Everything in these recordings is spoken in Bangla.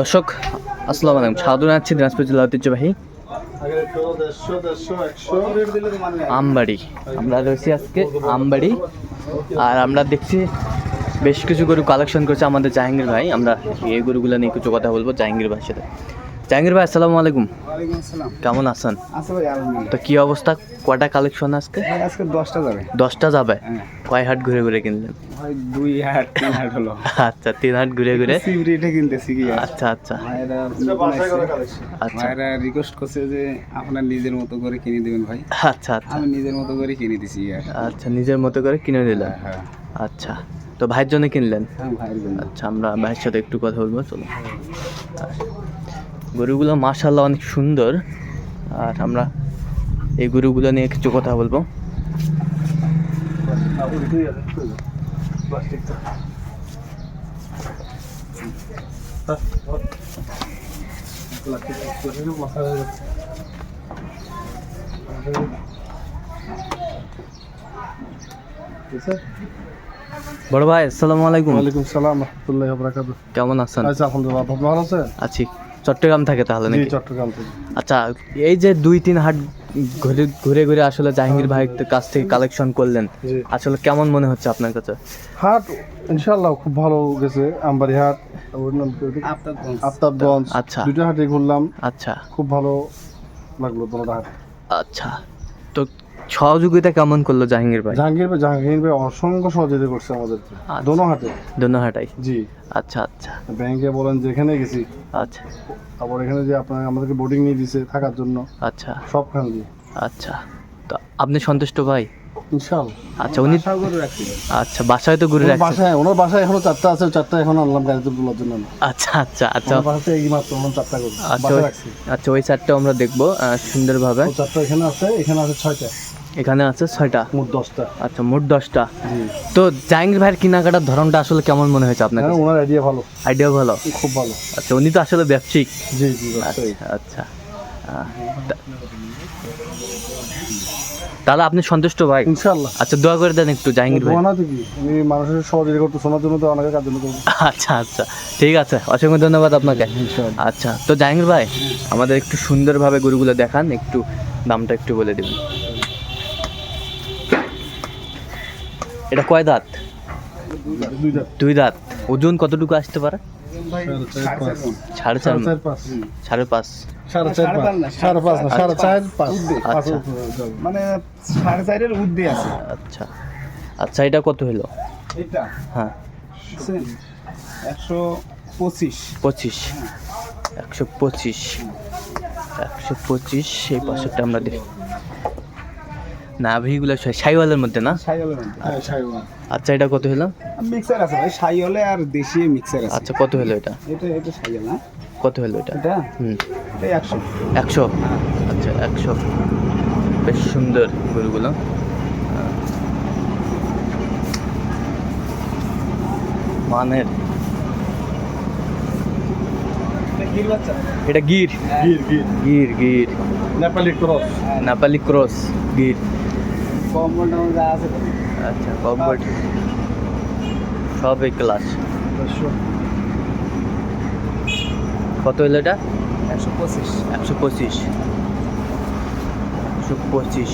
দর্শক, আসসালামু আলাইকুম। সাধু আছি, দিনাজপুর জেলা ঐতিহ্যবাহী আমবাড়ি। আমরা রয়েছি আজকে আমবাড়ি, আর আমরা দেখছি বেশ কিছু গরু কালেকশন করেছে আমাদের জাহাঙ্গীর ভাই। আমরা এই গরুগুলো নিয়ে কিছু কথা বলব জাহাঙ্গীর ভাইয়ের সাথে। জাহাঙ্গীর ভাই আসসালামু আলাইকুম। কেমন আছেন? আচ্ছা তো কি অবস্থা? কয়টা কালেকশন আজকে? আজকে দশটা যাবে। দশটা যাবে? হ্যাঁ। কয় হাট ঘুরে ঘুরে কিনলেন? দুই হাট তিন হাট হলো। আচ্ছা তিন হাট ঘুরে ঘুরে? সিমরিটে কিনতেছি কি আচ্ছা আচ্ছা। ভাইয়েরা নতুন আচ্ছা। রিকোয়েস্ট করছে যে আপনার নিজের মতো করে কিনে দেবেন ভাই। আচ্ছা আচ্ছা। আমি নিজের মতো করে কিনে দিছি আচ্ছা নিজের মতো করে কিনে দিলেন? হ্যাঁ। আচ্ছা। তো ভাইয়ের জন্য কিনলেন? হ্যাঁ ভাইয়ের জন্য। আচ্ছা আমরা ভাইয়ের সাথে একটু কথা বলব চলো আর গরুগুলো মাশাল্লাহ অনেক সুন্দর। আর আমরা এই গরুগুলো নিয়ে কিছু কথা বলব। বড় ভাই আসসালামু আলাইকুম। ওয়ালাইকুম সালাম রহমতুল্লাহ কেমন আছেন? আচ্ছা আলহামদুলিল্লাহ ভালো আছেন? আছি। চট্টগ্রাম থাকে তাহলে নাকি? চট্টগ্রাম থেকে। আচ্ছা এই যে দুই তিন হাট ঘুরে ঘুরে ঘুরে আসলে জাহাঙ্গীর ভাই কাছ থেকে কালেকশন করলেন আসলে কেমন মনে হচ্ছে আপনার কাছে? হাট ইনশাআল্লাহ খুব ভালো গেছে আমবাড়ি হাট আফতাবগঞ্জ আচ্ছা। দুইটা হাটে ঘুরলাম। আচ্ছা। খুব ভালো লাগল তোমার হাট। আচ্ছা তো সহযোগিতা কেমন করল জাহাঙ্গীর ভাই? জাহাঙ্গীর ভাই জাহাঙ্গীর ভাই অসংখ্য সহযোগিতা করছে আমাদেরকে আচ্ছা। দোনো হাটে দোনো হাটাই জি। আচ্ছা আচ্ছা। ব্যাংকে বলেন যেখানে গেছি। আচ্ছা। তারপর এখানে যে আপনার আমাদেরকে বোর্ডিং নিয়ে দিছে থাকার জন্য। আচ্ছা। সবখান দিয়ে। আচ্ছা। তো আপনি সন্তুষ্ট ভাই? আচ্ছা উনি আচ্ছা বাসায় তো ঘুরে ওনার রাখছেন? বাসায় ওনার বাসায় এখনও চারটা আছে চারটা এখন আনলাম গাড়িতে তোলার জন্য আচ্ছা আচ্ছা আচ্ছা। বাসাতে এই মাত্র ওনার চারটা করে আচ্ছা আচ্ছা ওই আমরা দেখব সুন্দরভাবে। চারটা এখানে আছে এখানে আছে ছয়টা। এখানে আছে ছয়টা? মোট দশটা। আচ্ছা মোট দশটা। তো জাহাঙ্গীর ভাইয়ের কেনাকাটার ধরনটা আসলে কেমন মনে হয়েছে আপনার হ্যাঁ ওনার আইডিয়া ভালো। আইডিয়া ভালো? খুব ভালো। আচ্ছা উনি তো আসলে ব্যবসায়িক। জি জি। আচ্ছা আচ্ছা। তাহলে আপনি সন্তুষ্ট ভাই? ইনশাল্লাহ আচ্ছা দোয়া করে দেন একটু জাহাঙ্গীর ভাই। কি মানুষের সহযোগিতা করতে শোনার জন্য তো অনেকে কাজ জন্য আচ্ছা আচ্ছা ঠিক আছে অসংখ্য ধন্যবাদ আপনাকে। ইনশাআল্লাহ। আচ্ছা তো জাহাঙ্গীর ভাই আমাদের একটু সুন্দরভাবে গরুগুলো দেখান একটু দামটা একটু বলে দেবেন। এটা কয় দাঁত। দুই দাঁত। ওজন কতটুকু আসতে পারে? সাড়ে চার সাড়ে পাঁচ। সাড়ে পাঁচ। সাড়ে চার সাড়ে পাঁচ। না, সাড়ে সাড়ে চার পাঁচ। আচ্ছা। মানে সাড়ে চারের উদ্দে আছে। আচ্ছা। আচ্ছা এটা কত হলো? এটা হ্যাঁ। একশো পঁচিশ। পঁচিশ। একশো পঁচিশ। একশো পঁচিশ এই পাশেরটা আমরা দেখি। না ভিগুলো সাইওয়ালের মধ্যে না? সাইওয়ালের মধ্যে। হ্যাঁ সাইওয়াল। আচ্ছা এটা কত হলো? মিক্সার আছে ভাই সাইওয়ালে আর দেশি মিক্সার আছে। আচ্ছা কত হলো এটা? এটা এটা সাইওয়াল না কত হলো এটা? এটা? হুম। এটা একশো। একশো? আচ্ছা একশো। বেশ সুন্দর গরুগুলো। মানের। এটা গির গির গির। গির গির। নেপালি ক্রস। নেপালি ক্রস গির। কম যা আছে আচ্ছা কম্বট সব এই ক্লাস কত হলো এটা? একশো পঁচিশ। একশো পঁচিশ। একশো পঁচিশ।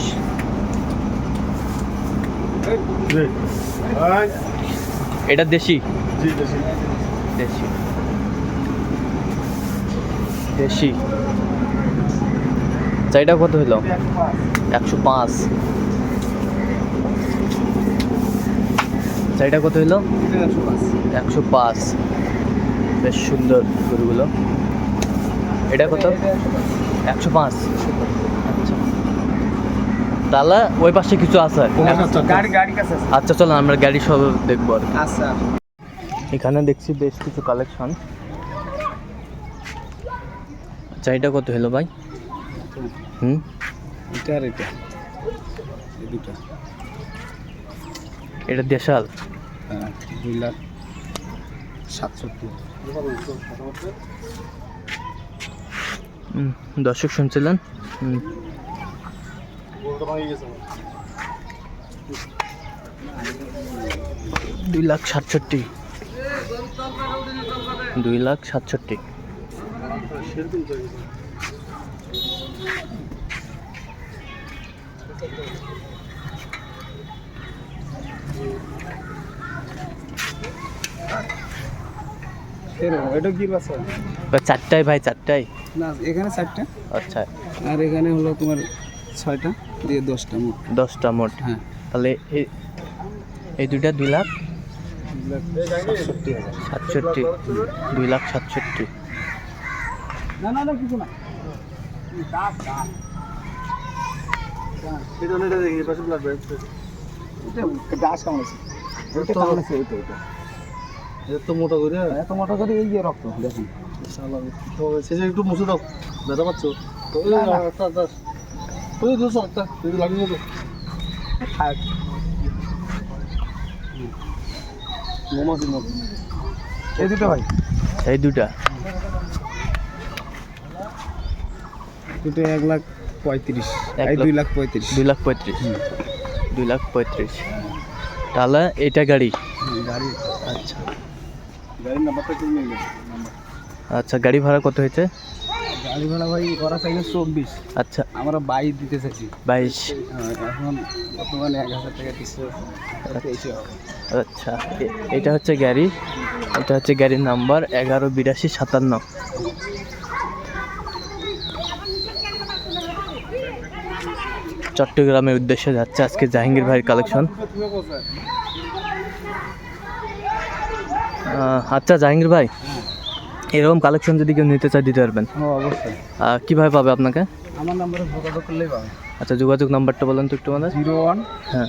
এটা দেশি? দেশি। দেশি। চাইটা কত হলো একশো পাঁচ। চাইটা কত হলো এটা একশো পাঁচ। একশো পাঁচ। বেশ সুন্দর গরুগুলো। এটা কত? একশো পাঁচ। আচ্ছা। তাহলে ওই পাশে কিছু আছে? কাছে আছে। আচ্ছা চলো আমরা গাড়ি সব দেখব আর আচ্ছা এখানে দেখছি বেশ কিছু কালেকশন। আচ্ছা এটা কত হলো ভাই? হুম? এটা আর এটা। এটা দেশাল। দুই লাখ সাতষট্টি। দর্শক শুনছিলেন? দুই লাখ সাতষট্টি। দুই লাখ সাতষট্টি। এরকম এটা কি বাচ্চা? চারটায় ভাই চারটায়। না এখানে চারটা? আচ্ছা। আর এখানে হলো তোমার ছয়টা দিয়ে দশটা মোট। দশটা মোট। হ্যাঁ। তাহলে এই এই দুইটা দুই লাখ সাতষট্টি সাতষট্টি। দুই লাখ সাতষট্টি। না না না কিছু না। গাছ এত মোটা করে? এত মোটা করে এই যে রক্ত দেখুন। শেষে একটু মুছে দাও ব্যথা পাচ্ছ? ওই দোষ একটা লাগিয়ে দেবো থাক। মোমাসির মতো এই দুটো ভাই। এই দুটা। দুটো এক লাখ পঁয়ত্রিশ। এক দুই লাখ পঁয়ত্রিশ। দুই লাখ পঁয়ত্রিশ। দুই লাখ পঁয়ত্রিশ। তাহলে এটা গাড়ি। গাড়ি আচ্ছা। গাড়ির নাম্বারটা একটু নিয়ে নেবেন আচ্ছা গাড়ি ভাড়া কত হয়েছে? গাড়ি ভাড়া ভাই করা চাইলে চব্বিশ। আচ্ছা। আমরা বাইশ দিতে চাইছি। বাইশ। হ্যাঁ, এখন বর্তমানে এক হাজার টাকা দিচ্ছে। আচ্ছা। এটা হচ্ছে গাড়ি। এটা হচ্ছে গাড়ির নাম্বার এগারো বিরাশি সাতান্ন। চট্টগ্রামের উদ্দেশ্যে যাচ্ছে আজকে জাহাঙ্গীর ভাইয়ের কালেকশন আচ্ছা জাহাঙ্গীর ভাই এরকম কালেকশন যদি কেউ নিতে চায় দিতে পারবেন। অবশ্যই। কীভাবে পাবে আপনাকে? আমার নাম্বারে যোগাযোগ করলেই পাবে। আচ্ছা যোগাযোগ নাম্বারটা বলেন তো একটু আমাদের। জিরো ওয়ান হ্যাঁ।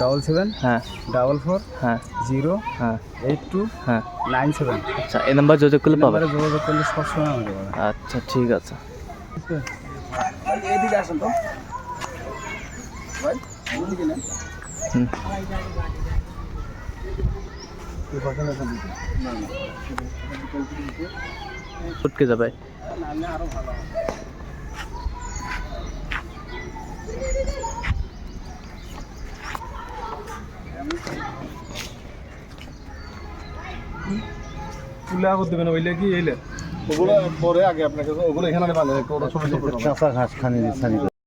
ডবল সেভেন হ্যাঁ। ডাবল ফোর হ্যাঁ। জিরো হ্যাঁ। এইট টু হ্যাঁ। Nine seven. আচ্ছা এই নাম্বার যোগাযোগ করলে পাবে যোগাযোগ করলে সবসময় আমাকে পাবে আচ্ছা ঠিক আছে। এদিকে আসেন তো। হুম। উঠকে যাবে। আরও ভালো তুলে আগত দেবেন ওইলে কি এইলে? ওগুলো পরে আগে আপনাকে ওগুলো এখানে ছোট ছোট ঘাস খানি